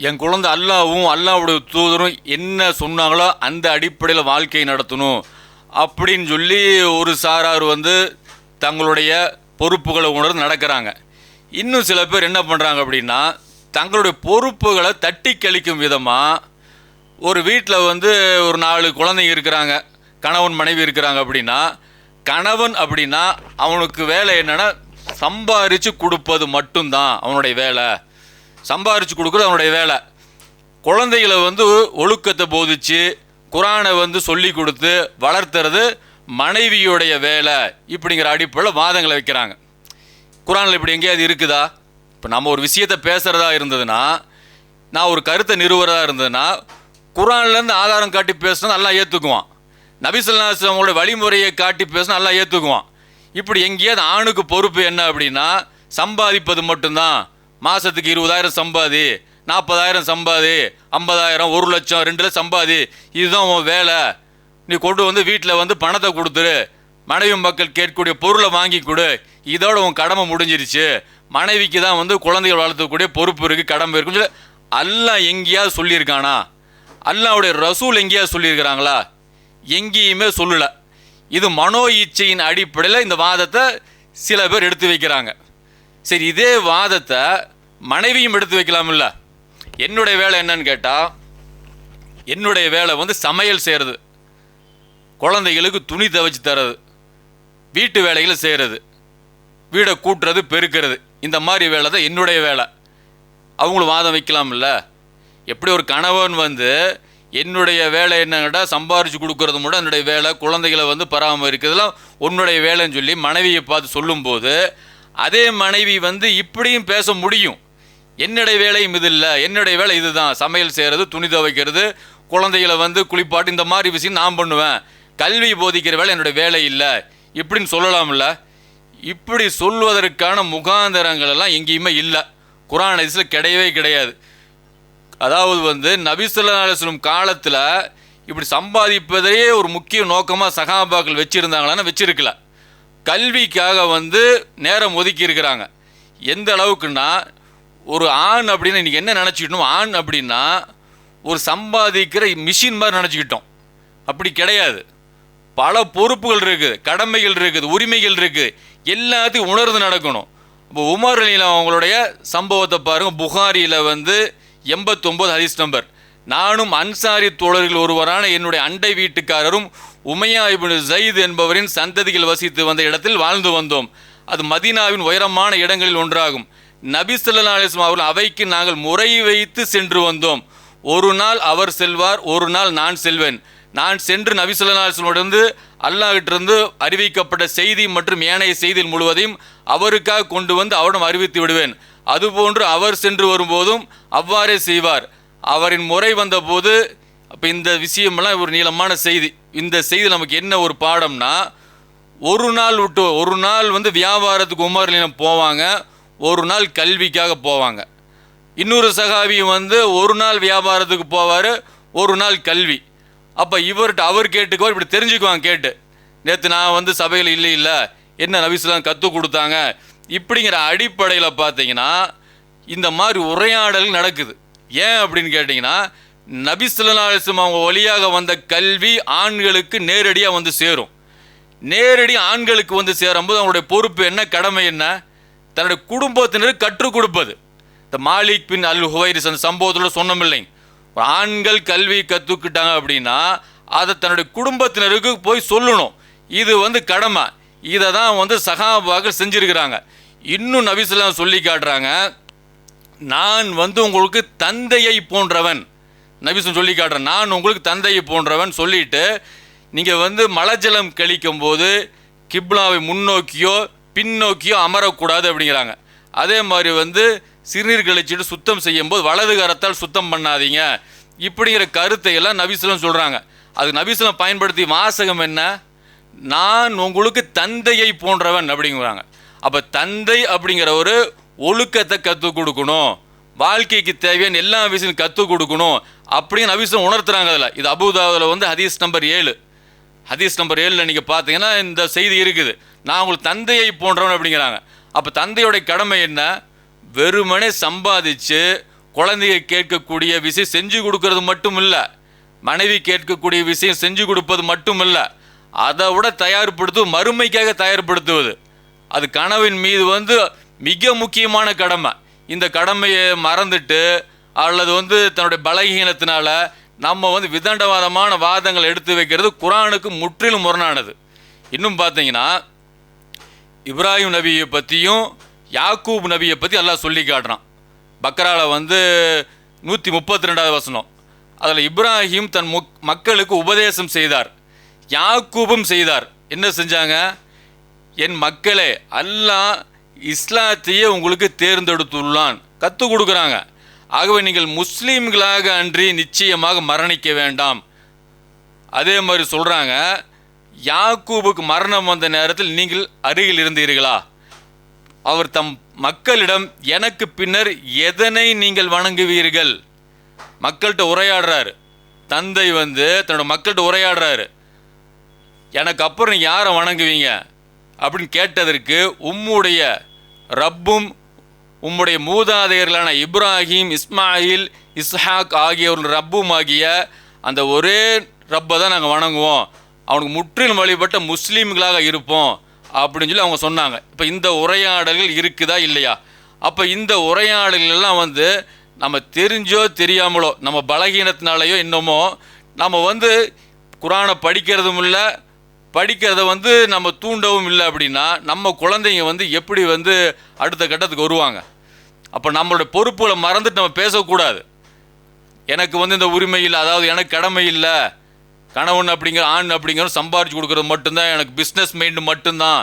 என் குழந்தை அல்லாவும் அல்லாவுடைய தூதரும் என்ன சொன்னாங்களோ அந்த அடிப்படையில் வாழ்க்கை நடத்தணும் அப்படின்னு சொல்லி ஒரு சாரார் வந்து தங்களுடைய பொறுப்புகளை உணர்ந்து நடக்கிறாங்க. இன்னும் சில பேர் என்ன பண்ணுறாங்க அப்படின்னா தங்களுடைய பொறுப்புகளை தட்டி கழிக்கும் விதமாக ஒரு வீட்டில் வந்து ஒரு நாலு குழந்தைங்க இருக்கிறாங்க கணவன் மனைவி இருக்கிறாங்க அப்படின்னா கணவன் அப்படின்னா அவனுக்கு வேலை என்னென்னா சம்பாரித்து கொடுப்பது மட்டும்தான் அவனுடைய வேலை. சம்பாரித்து கொடுக்குறது அவனுடைய வேலை. குழந்தைகளை வந்து ஒழுக்கத்தை போதிச்சு குரானை வந்து சொல்லி கொடுத்து வளர்த்துறது மனைவியுடைய வேலை இப்படிங்கிற அடிப்படையில் வாதங்களை வைக்கிறாங்க. குரானில் இப்படி எங்கேயாவது இருக்குதா? இப்போ நம்ம ஒரு விஷயத்தை பேசுகிறதா இருந்ததுன்னா நான் ஒரு கருத்தை நிறுவுறதா இருந்ததுன்னா குரான்லேருந்து ஆதாரம் காட்டி பேசினா நல்லா ஏற்றுக்குவான் நபிசல்லாஸ்லமோட வழிமுறையை காட்டி பேசினா நல்லா ஏற்றுக்குவான் இப்படி எங்கேயாவது ஆணுக்கு பொறுப்பு என்ன அப்படின்னா சம்பாதிப்பது மட்டும்தான். மாதத்துக்கு இருபதாயிரம் சம்பாதி நாற்பதாயிரம் சம்பாதி ஐம்பதாயிரம் ஒரு லட்சம் ரெண்டு லட்சம் சம்பாதி. இதுதான் உன் வேலை. நீ கொண்டு வந்து வீட்டில் வந்து பணத்தை கொடுத்துரு. மனைவி மக்கள் கேட்கக்கூடிய பொருளை வாங்கி கொடு. இதோட உன் கடமை முடிஞ்சிருச்சு. மனைவிக்கு தான் வந்து குழந்தைகள் வளர்த்தக்கூடிய பொறுப்பு இருக்குது கடமை இருக்குன்னு சொல்லி அல்லாஹ் எங்கேயாவது சொல்லியிருக்கானா? அல்லாவுடைய ரசூல் எங்கேயாவது சொல்லியிருக்கிறாங்களா? எங்கேயுமே சொல்லலை. இது மனோ இச்சையின் அடிப்படையில் இந்த வாதத்தை சில பேர் எடுத்து வைக்கிறாங்க. சரி இதே வாதத்தை மனைவியும் எடுத்து வைக்கலாம்ல. என்னுடைய வேலை என்னன்னு கேட்டால் என்னுடைய வேலை வந்து சமையல் செய்கிறது குழந்தைகளுக்கு துணி துவச்சி தர்றது. வீட்டு வேலைகளை செய்கிறது வீடை கூட்டுறது பெருக்கிறது. இந்த மாதிரி வேலை தான் என்னுடைய வேலை. அவங்களும் வாதம் வைக்கலாம்ல. எப்படி ஒரு கணவன் வந்து என்னுடைய வேலை என்னங்கடா? சம்பாரிச்சு கொடுக்கறது மட்டும் என்னுடைய வேலை. குழந்தைகளை வந்து பராமரிக்கிறதுலாம் உன்னுடைய வேலைன்னு சொல்லி மனைவியை பார்த்து சொல்லும்போது அதே மனைவி வந்து இப்படியும் பேச முடியும். என்னுடைய வேலையும் இது இல்லை என்னுடைய வேலை இதுதான். சமையல் செய்கிறது துணி துவைக்கிறது குழந்தைகளை வந்து குளிப்பாட்டு இந்த மாதிரி விஷயம் நான் பண்ணுவேன். கல்வி போதிக்கிற வேலை என்னுடைய வேலை இல்லை. இப்படின்னு சொல்லலாம்ல. இப்படி சொல்வதற்கான முகாந்தரங்கள் எல்லாம் எங்கேயுமே இல்லை. குரான் ஹதீஸில் கிடையவே கிடையாது. அதாவது வந்து நபிசுல்லா அலுவலம் காலத்தில் இப்படி சம்பாதிப்பதையே ஒரு முக்கிய நோக்கமாக சகாபாக்கள் வச்சுருந்தாங்களான்னு வச்சிருக்கல. கல்விக்காக வந்து நேரம் ஒதுக்கி இருக்கிறாங்க. எந்த அளவுக்குன்னா ஒரு ஆண் அப்படின்னு இன்றைக்கி என்ன நினச்சிக்கிட்டோம் ஆண் அப்படின்னா ஒரு சம்பாதிக்கிற மிஷின் மாதிரி நினச்சிக்கிட்டோம். அப்படி கிடையாது. பல பொறுப்புகள் இருக்குது கடமைகள் இருக்குது உரிமைகள் இருக்குது. எல்லாத்தையும் உணர்ந்து நடக்கணும். இப்போ உமர் அலியில் அவங்களுடைய சம்பவத்தை பாருங்கள் புகாரியில் வந்து எண்பத்தொம்போது ஹதீஸ் நம்பர். நானும் அன்சாரி தோழர்கள் ஒருவரான என்னுடைய அண்டை வீட்டுக்காரரும் உமையா இபின் ஜயித் என்பவரின் சந்ததிகள் வசித்து வந்த இடத்தில் வாழ்ந்து வந்தோம். அது மதீனாவின் உயரமான இடங்களில் ஒன்றாகும். நபி சொல்லா அலிஸ்லாம் அவர்கள் அவைக்கு நாங்கள் முறை வைத்து சென்று வந்தோம். ஒரு நாள் அவர் செல்வார் ஒரு நாள் நான் செல்வேன். நான் சென்று நபி சொல்லா அலிஸ்லமிடந்து அல்லாஹிட்டிருந்து அறிவிக்கப்பட்ட செய்தி மற்றும் ஏனைய செய்தியில் முழுவதையும் அவருக்காக கொண்டு வந்து அவரிடம் அறிவித்து விடுவேன். அதுபோன்று அவர் சென்று வரும்போதும் அவ்வாறே செய்வார். அவரின் முறை வந்தபோது அப்போ இந்த விஷயமெல்லாம் ஒரு நீளமான செய்தி. இந்த செய்தி நமக்கு என்ன ஒரு பாடம்னா ஒரு நாள் விட்டு ஒரு நாள் வந்து வியாபாரத்துக்கு உமர்லினம் போவாங்க ஒரு நாள் கல்விக்காக போவாங்க. இன்னொரு சகாவியும் வந்து ஒரு நாள் வியாபாரத்துக்கு போவார் ஒரு நாள் கல்வி. அப்போ இவர்கிட்ட அவர் கேட்டுக்குவார் இப்படி தெரிஞ்சுக்குவாங்க கேட்டு. நேற்று நான் வந்து சபையில் இல்லை இல்லை என்ன நபிஸ்லாம் கற்றுக் கொடுத்தாங்க இப்படிங்கிற அடிப்படையில் பார்த்தீங்கன்னா இந்த மாதிரி உரையாடல் நடக்குது. ஏன் அப்படின்னு கேட்டிங்கன்னா நபிசுல்லாஸ்லம் அவங்க வழியாக வந்த கல்வி ஆண்களுக்கு நேரடியாக வந்து சேரும். நேரடி ஆண்களுக்கு வந்து சேரும்போது அவங்களுடைய பொறுப்பு என்ன கடமை என்ன? தன்னுடைய குடும்பத்தினருக்கு கற்றுக் கொடுப்பது. இந்த மாலிக் பின் அல் ஹுவைரிஸ் அந்த சம்பவத்தில் சொன்னோம் ஆண்கள் கல்வி கற்றுக்கிட்டாங்க அப்படின்னா அதை தன்னுடைய குடும்பத்தினருக்கு போய் சொல்லணும். இது வந்து கடமை. இதை தான் வந்து சகாபாக்கள் செஞ்சுருக்கிறாங்க. இன்னும் நபிசுல்லாம் சொல்லி காட்டுறாங்க நான் வந்து உங்களுக்கு தந்தையை போன்றவன். நபிசன் சொல்லி காட்டுறேன் நான் உங்களுக்கு தந்தையை போன்றவன். சொல்லிட்டு நீங்கள் வந்து மலஜலம் கழிக்கும் போது கிப்லாவை முன்னோக்கியோ பின்னோக்கியோ அமரக்கூடாது அப்படிங்கிறாங்க. அதே மாதிரி வந்து சிறுநீர் கழிச்சிட்டு சுத்தம் செய்யும்போது வலது கரத்தால் சுத்தம் பண்ணாதீங்க. இப்படிங்கிற கருத்தை எல்லாம் நபிசுலம் சொல்கிறாங்க அது நபிசுலம் பயன்படுத்தி வாசகம் என்ன? நான் உங்களுக்கு தந்தையை போன்றவன் அப்படிங்கிறாங்க. அப்போ தந்தை அப்படிங்கிற ஒரு ஒழுக்கத்தை கற்றுக் கொடுக்கணும். வாழ்க்கைக்கு தேவையான எல்லா விஷயம் கற்றுக் கொடுக்கணும். அப்படின்னு நபிசுலம் உணர்த்துறாங்க அதில். இது அபுதாவில் வந்து ஹதீஸ் நம்பர் ஏழு. ஹதீஸ் நம்பர் ஏழில் நீங்கள் பார்த்தீங்கன்னா இந்த செய்தி இருக்குது. நான் உங்களுக்கு தந்தையை போன்றவன் அப்படிங்கிறாங்க. அப்போ தந்தையோடைய கடமை என்ன? வெறுமனே சம்பாதிச்சு குழந்தைய கேட்கக்கூடிய விஷயம் செஞ்சு கொடுக்கறது மட்டும் இல்லை மனைவி கேட்கக்கூடிய விஷயம் செஞ்சு கொடுப்பது மட்டும் இல்லை அதை விட தயார்படுத்து மறுமைக்காக தயார்படுத்துவது. அது கனவின் மீது வந்து மிக முக்கியமான கடமை. இந்த கடமையை மறந்துட்டு அல்லது வந்து தன்னுடைய பலகீனத்தினால நம்ம வந்து விதண்டவாதமான வாதங்கள் எடுத்து வைக்கிறது குரானுக்கு முற்றிலும் முரணானது. இன்னும் பார்த்தீங்கன்னா இப்ராஹிம் நபியை பற்றியும் யாக்கூப் நபியை பற்றி எல்லாம் சொல்லி காட்டுறான். பக்ராவில் வந்து நூற்றி முப்பத்தி ரெண்டாவது வசனம். அதில் இப்ராஹிம் தன் முக் மக்களுக்கு உபதேசம் செய்தார். யாக்கூபும் செய்தார். என்ன செஞ்சாங்க? என் மக்களே அல்லாஹ் இஸ்லாத்தையே உங்களுக்கு தேர்ந்தெடுத்துள்ளான். கற்றுக் கொடுக்குறாங்க. ஆகவே நீங்கள் முஸ்லீம்களாக அன்றி நிச்சயமாக மரணிக்க வேண்டாம். அதே மாதிரி சொல்கிறாங்க யாக்கூபுக்கு மரணம் வந்த நேரத்தில் நீங்கள் அருகில் இருந்தீர்களா? அவர் தம் மக்களிடம் எனக்கு பின்னர் எதனை நீங்கள் வணங்குவீர்கள்? மக்கள்கிட்ட உரையாடுறாரு. தந்தை வந்து தன்னோட மக்கள்கிட்ட உரையாடுறாரு. எனக்கு அப்புறம் யாரை வணங்குவீங்க? அப்படின்னு கேட்டதற்கு உம்முடைய ரப்பும் உம்முடைய மூதாதையர்களான இப்ராஹிம் இஸ்மாயில் இஸ்ஹாக் ஆகியோர் ரப்பும் ஆகிய அந்த ஒரே ரப்பை தான் நாங்கள் வணங்குவோம். அவனுக்கு முற்றிலும் வழிபட்ட முஸ்லீம்களாக இருப்போம் அப்படின்னு சொல்லி அவங்க சொன்னாங்க. இப்போ இந்த உரையாடல்கள் இருக்குதா இல்லையா? அப்போ இந்த உரையாடல்கள் எல்லாம் வந்து நம்ம தெரிஞ்சோ தெரியாமலோ நம்ம பலகீனத்தினாலேயோ இன்னமோ நம்ம வந்து குரானை படிக்கிறதும் இல்லை படிக்கிறத வந்து நம்ம தூண்டவும் இல்லை அப்படின்னா நம்ம குழந்தைங்க வந்து எப்படி வந்து அடுத்த கட்டத்துக்கு வருவாங்க? அப்போ நம்மளோட பொறுப்புகளை மறந்துட்டு நம்ம பேசக்கூடாது. எனக்கு வந்து இந்த உரிமை இல்லை அதாவது எனக்கு கடமை இல்லை கணவன் அப்படிங்கிற ஆண் அப்படிங்கிற சம்பாரிச்சு கொடுக்குறது மட்டும்தான் எனக்கு பிஸ்னஸ் மைண்டு மட்டும்தான்.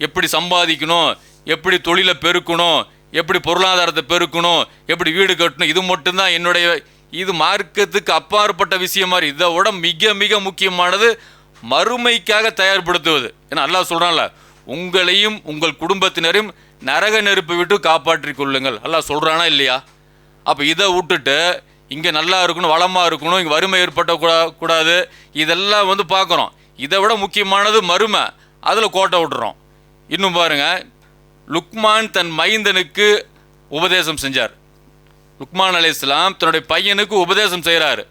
எப்படி சம்பாதிக்கணும் எப்படி தொழிலை பெருக்கணும் எப்படி பொருளாதாரத்தை பெருக்கணும் எப்படி வீடு கட்டணும் இது மட்டும்தான் என்னுடைய இது மார்க்கத்துக்கு அப்பாற்பட்ட விஷயம் மாதிரி. இதை விட மிக மிக முக்கியமானது மறுமைக்காக தயார்படுத்துவது. ஏன்னா அல்லாஹ் சொல்கிறான்ல உங்களையும் உங்கள் குடும்பத்தினரையும் நரக நெருப்பு விட்டு காப்பாற்றி கொள்ளுங்கள். அல்லாஹ் சொல்கிறானா இல்லையா? அப்போ இதை விட்டுட்டு இங்கே நல்லா இருக்கணும் வளமாக இருக்கணும் இங்கே வறுமை ஏற்பட்ட கூடாது. இதெல்லாம் வந்து பார்க்குறோம் இதை விட முக்கியமானது மறுமை. அதில் கோட்டை விட்டுறோம். இன்னும் பாருங்க லுக்மான் தன் மைந்தனுக்கு உபதேசம் செஞ்சார். லுக்மான் அலி இஸ்லாம் தன்னுடைய பையனுக்கு உபதேசம் செய்கிறாரு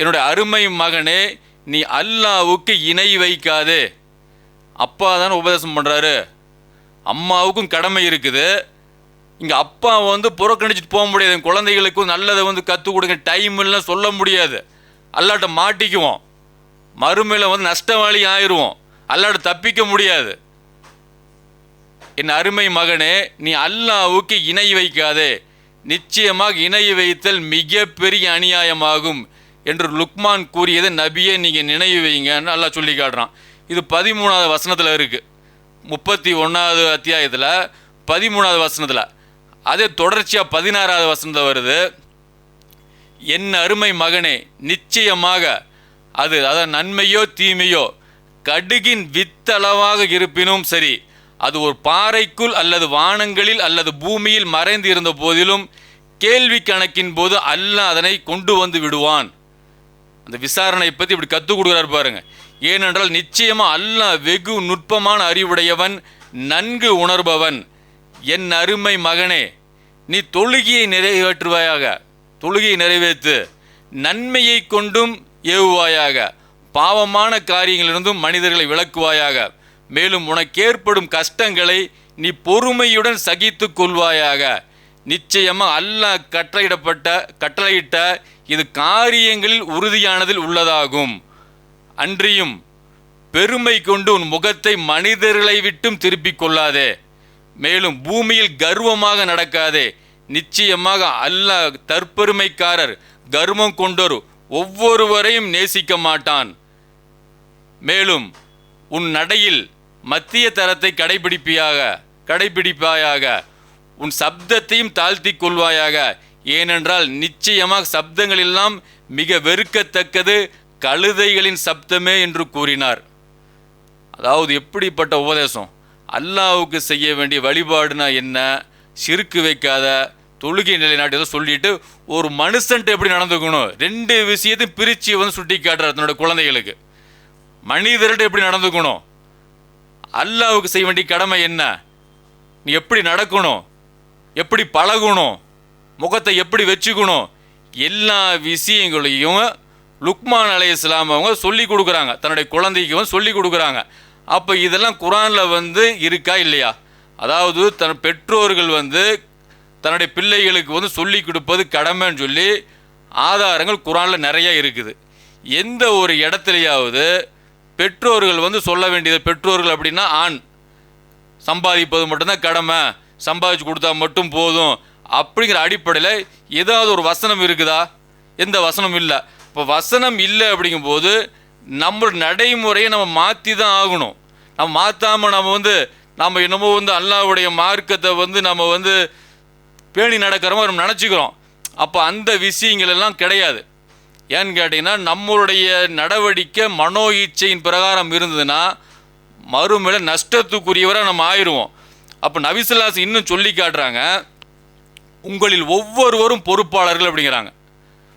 என்னுடைய அருமை மகனே நீ அல்லாவுக்கு இணை வைக்காதே. அப்பா தானே உபதேசம் பண்ணுறாரு அம்மாவுக்கும் கடமை இருக்குது. இங்கே அப்பா வந்து புறக்கணிச்சிட்டு போக முடியாது. குழந்தைகளுக்கும் நல்லதை வந்து கற்றுக் கொடுங்க. டைம் இல்லை சொல்ல முடியாது. அல்லாட்ட மாட்டிக்குவோம். மறுமையில் வந்து நஷ்டவாளி ஆயிடுவோம். அல்லாட்ட தப்பிக்க முடியாது. என் அருமை மகனே நீ அல்லாவுக்கு இணை வைக்காதே. நிச்சயமாக இணை வைத்தல் மிகப்பெரிய அநியாயமாகும். என்று லுக்மான் கூறியதை நபியே நீங்கள் நினைவு வைங்கன்னு நல்லா சொல்லி காட்டுறான். இது பதிமூணாவது வசனத்தில் இருக்குது முப்பத்தி ஒன்றாவது அத்தியாயத்தில் பதிமூணாவது வசனத்தில். அதே தொடர்ச்சியாக பதினாறாவது வசனத்தில் வருது. என் அருமை மகனே நிச்சயமாக அது அதான் நன்மையோ தீமையோ கடுகின் வித்தளவாக இருப்பினும் சரி அது ஒரு பாறைக்குள் அல்லது வானங்களில் அல்லது பூமியில் மறைந்து இருந்த போதிலும் கேள்வி கணக்கின் போது அல்லாஹ் அதனை கொண்டு வந்து விடுவான். அந்த விசாரணை பற்றி இப்படி கற்றுக் கொடுக்குறாரு பாருங்க. ஏனென்றால் நிச்சயமாக அல்ல வெகு நுட்பமான அறிவுடையவன் நன்கு உணர்பவன். என் அருமை மகனே நீ தொழுகையை நிறைவேற்றுவாயாக. தொழுகையை நிறைவேற்று. நன்மையை கொண்டும் ஏவுவாயாக. பாவமான காரியங்களிலிருந்தும் மனிதர்களை விளக்குவாயாக. மேலும் உனக்கு ஏற்படும் கஷ்டங்களை நீ பொறுமையுடன் சகித்து கொள்வாயாக. நிச்சயமாக அல்லாஹ் கட்டளையிடப்பட்ட கட்டளையிட்ட இது காரியங்களில் உறுதியானதில் உள்ளதாகும். அன்றியும் பெருமை கொண்டு உன் முகத்தை மனிதர்களை விட்டும் திருப்பிக் கொள்ளாதே. மேலும் பூமியில் கர்வமாக நடக்காதே. நிச்சயமாக அல்லாஹ் தற்பெருமைக்காரர் கர்வம் கொண்டோர் ஒவ்வொருவரையும் நேசிக்க மாட்டான். மேலும் உன் நடையில் மத்திய தரத்தை கடைபிடிப்பியாக கடைபிடிப்பாயாக உன் சப்தத்தையும் தாழ்த்தி கொள்வாயாக. ஏனென்றால் நிச்சயமாக சப்தங்கள் எல்லாம் மிக வெறுக்கத்தக்கது கழுதைகளின் சப்தமே என்று கூறினார். அதாவது எப்படிப்பட்ட உபதேசம்? அல்லாவுக்கு செய்ய வேண்டிய வழிபாடுனா என்ன? சிறுக்கு வைக்காத தொழுகை நிலைநாட்டு சொல்லிட்டு ஒரு மனுஷன்ட்டு எப்படி நடந்துக்கணும்? ரெண்டு விஷயத்தையும் பிரித்து வந்து சுட்டி காட்டுறார் தன்னோட குழந்தைகளுக்கு. மனிதர்கிட்ட எப்படி நடந்துக்கணும்? அல்லாவுக்கு செய்ய வேண்டிய கடமை என்ன? நீ எப்படி நடக்கணும்? எப்படி பழகணும் முகத்தை எப்படி வச்சுக்கணும் எல்லா விஷயங்களையும் லுக்மான் அலை இஸ்லாம் அவங்க சொல்லி கொடுக்குறாங்க. தன்னுடைய குழந்தைக்கு வந்து சொல்லி கொடுக்குறாங்க. அப்போ இதெல்லாம் குரானில் வந்து இருக்கா இல்லையா? அதாவது தன் பெற்றோர்கள் வந்து தன்னுடைய பிள்ளைகளுக்கு வந்து சொல்லி கொடுப்பது கடமைன்னு சொல்லி ஆதாரங்கள் குரானில் நிறையா இருக்குது. எந்த ஒரு இடத்துலையாவது பெற்றோர்கள் வந்து சொல்ல வேண்டியது பெற்றோர்கள் அப்படின்னா ஆண். சம்பாதிப்பது மட்டும்தான் கடமை. சம்பாதிச்சு கொடுத்தா மட்டும் போதும் அப்படிங்கிற அடிப்படையில் ஏதாவது ஒரு வசனம் இருக்குதா? எந்த வசனமும் இல்லை. இப்போ வசனம் இல்லை அப்படிங்கும்போது நம்ம நடைமுறையை நம்ம மாற்றி தான் ஆகணும். நம்ம மாற்றாமல் நம்ம வந்து நம்ம என்னமோ வந்து அல்லாஹ்வுடைய மார்க்கத்தை வந்து நம்ம வந்து பேணி நடக்கிற மாதிரி நம்ம நினச்சிக்கிறோம். அப்போ அந்த விஷயங்கள் எல்லாம் கிடையாது. ஏன்னு கேட்டிங்கன்னா நம்மளுடைய நடவடிக்கை மனோ இச்சையின் பிரகாரம் இருந்ததுன்னா மறுமையில நஷ்டத்துக்குரியவராக நம்ம ஆயிடுவோம் அப்போ நபிசுல்லாஸ் இன்னும் சொல்லி காட்டுறாங்க உங்களில் ஒவ்வொருவரும் பொறுப்பாளர்கள் அப்படிங்கிறாங்க.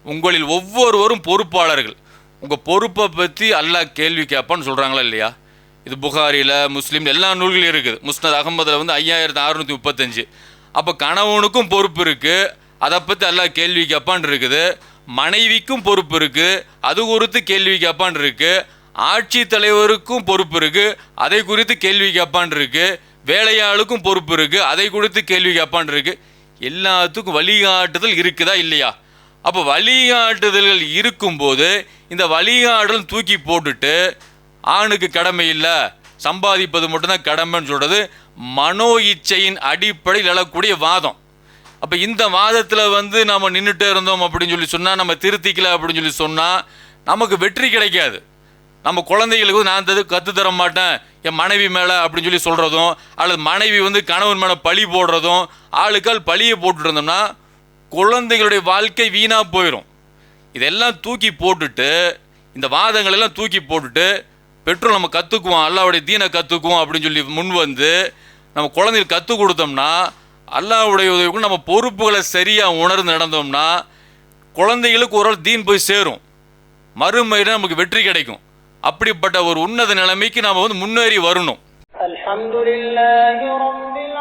உங்களில் ஒவ்வொருவரும் பொறுப்பாளர்கள். உங்கள் பொறுப்பை பற்றி அல்லாஹ் கேள்வி கேட்பான்னு சொல்கிறாங்களா இல்லையா? இது புகாரியில் முஸ்லீம் எல்லா நூல்களும் இருக்குது. முஸ்னத் அகமதில் வந்து ஐயாயிரத்து அறுநூற்றி முப்பத்தஞ்சு. அப்போ கணவனுக்கும் பொறுப்பு இருக்குது அதை பற்றி அல்லாஹ் கேள்வி கேட்பான் இருக்குது. மனைவிக்கும் பொறுப்பு இருக்குது அது குறித்து கேள்வி கேட்பான் இருக்குது ஆட்சி தலைவருக்கும் பொறுப்பு இருக்குது அதை குறித்து கேள்வி கேட்பான் இருக்குது வேலையாளுக்கும் பொறுப்பு இருக்குது அதை குறித்து கேள்வி கேட்பான் எல்லாத்துக்கும் வழிகாட்டுதல் இருக்குதா இல்லையா? அப்போ வழிகாட்டுதல்கள் இருக்கும்போது இந்த வழிகாட்டுதல் தூக்கி போட்டுட்டு ஆணுக்கு கடமை இல்லை சம்பாதிப்பது மட்டும்தான் கடமைன்னு சொல்கிறது மனோ இச்சையின் அடிப்படையில் எழக்கூடிய வாதம். அப்போ இந்த வாதத்தில் வந்து நம்ம நின்றுட்டே இருந்தோம் அப்படின்னு சொல்லி சொன்னால் நம்ம திருத்திக்கல அப்படின்னு சொல்லி சொன்னால் நமக்கு வெற்றி கிடைக்காது. நம்ம குழந்தைகளுக்கு நான் இது கற்று தர மாட்டேன் என் மனைவி மேலே அப்படின்னு சொல்லி சொல்கிறதும் அல்லது மனைவி வந்து கணவன் மேலே பழி போடுறதும் ஆளுக்கால் பழியை போட்டுட்டு இருந்தோம்னா குழந்தைகளுடைய வாழ்க்கை வீணாக போயிடும் இதெல்லாம் தூக்கி போட்டுட்டு இந்த வாதங்கள் எல்லாம் தூக்கி போட்டுட்டு பெற்றோர் நம்ம கற்றுக்குவோம் அல்லாவுடைய தீனை கற்றுக்குவோம் அப்படின்னு சொல்லி முன் வந்து நம்ம குழந்தைகளுக்கு கற்றுக் கொடுத்தோம்னா அல்லாவுடைய உதவிக்கும் நம்ம பொறுப்புகளை சரியாக உணர்ந்து நடந்தோம்னா குழந்தைகளுக்கு ஒரு தீன் போய் சேரும். மறுமையில் நமக்கு வெற்றி கிடைக்கும். அப்படிப்பட்ட ஒரு உன்னத நிலைமைக்கு நாம வந்து முன்னேறி வரணும். அல்ஹம்துலில்லாஹி ரப்பில்